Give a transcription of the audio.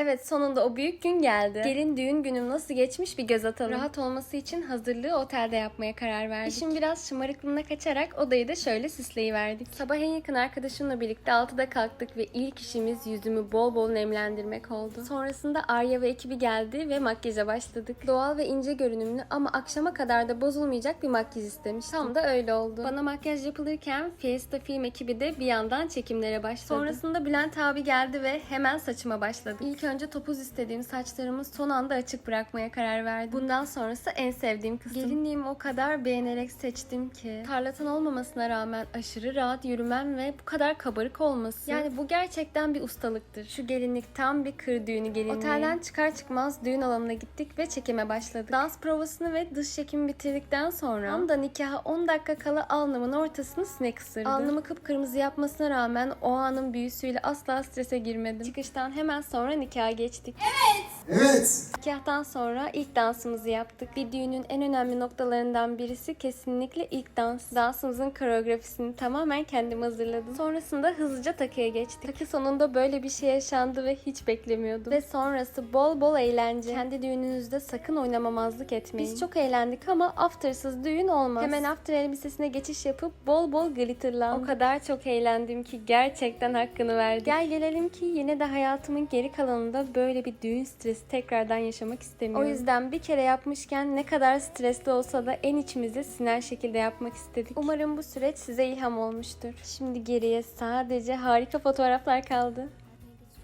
Evet sonunda o büyük gün geldi. Gelin düğün günüm nasıl geçmiş bir göz atalım. Rahat olması için hazırlığı otelde yapmaya karar verdik. İşin biraz şımarıklığına kaçarak odayı da şöyle süsleyiverdik. Sabah en yakın arkadaşımla birlikte 6'da kalktık ve ilk işimiz yüzümü bol bol nemlendirmek oldu. Sonrasında Arya ve ekibi geldi ve makyaja başladık. Doğal ve ince görünümlü ama akşama kadar da bozulmayacak bir makyaj istemiş. Tam da öyle oldu. Bana makyaj yapılırken Fiesta Film ekibi de bir yandan çekimlere başladı. Sonrasında Bülent abi geldi ve hemen saçıma başladı. İlk önce topuz istediğim saçlarımı son anda açık bırakmaya karar verdim. Bundan sonrası en sevdiğim kısım. Gelinliğimi o kadar beğenerek seçtim ki. Tarlatan olmamasına rağmen aşırı rahat yürümem ve bu kadar kabarık olması. Yani bu gerçekten bir ustalıktır. Şu gelinlik tam bir kır düğünü gelinliği. Otelden çıkar çıkmaz düğün alanına gittik ve çekime başladık. Dans provasını ve dış çekimi bitirdikten sonra tam da nikaha 10 dakika kala alnımın ortasını sinek ısırdı. Alnımı kıpkırmızı yapmasına rağmen o anın büyüsüyle asla strese girmedim. Çıkıştan hemen sonra nikaha geçtik. Evet. Nikahtan sonra ilk dansımızı yaptık. Bir düğünün en önemli noktalarından birisi kesinlikle ilk dans. Dansımızın koreografisini tamamen kendim hazırladım. Sonrasında hızlıca takıya geçtik. Takı sonunda böyle bir şey yaşandı ve hiç beklemiyordum. Ve sonrası bol bol eğlence. Kendi düğününüzde sakın oynamamazlık etmeyin. Biz çok eğlendik ama aftersız düğün olmaz. Hemen after elbisesine geçiş yapıp bol bol glitterlandık. O kadar çok eğlendim ki gerçekten hakkını verdik. Gel gelelim ki yine de hayatımın geri kalanında böyle bir düğün stresi tekrardan yaşamak istemiyorum. O yüzden bir kere yapmışken ne kadar stresli olsa da en içimizde siner şekilde yapmak istedik. Umarım bu süreç size ilham olmuştur. Şimdi geriye sadece harika fotoğraflar kaldı.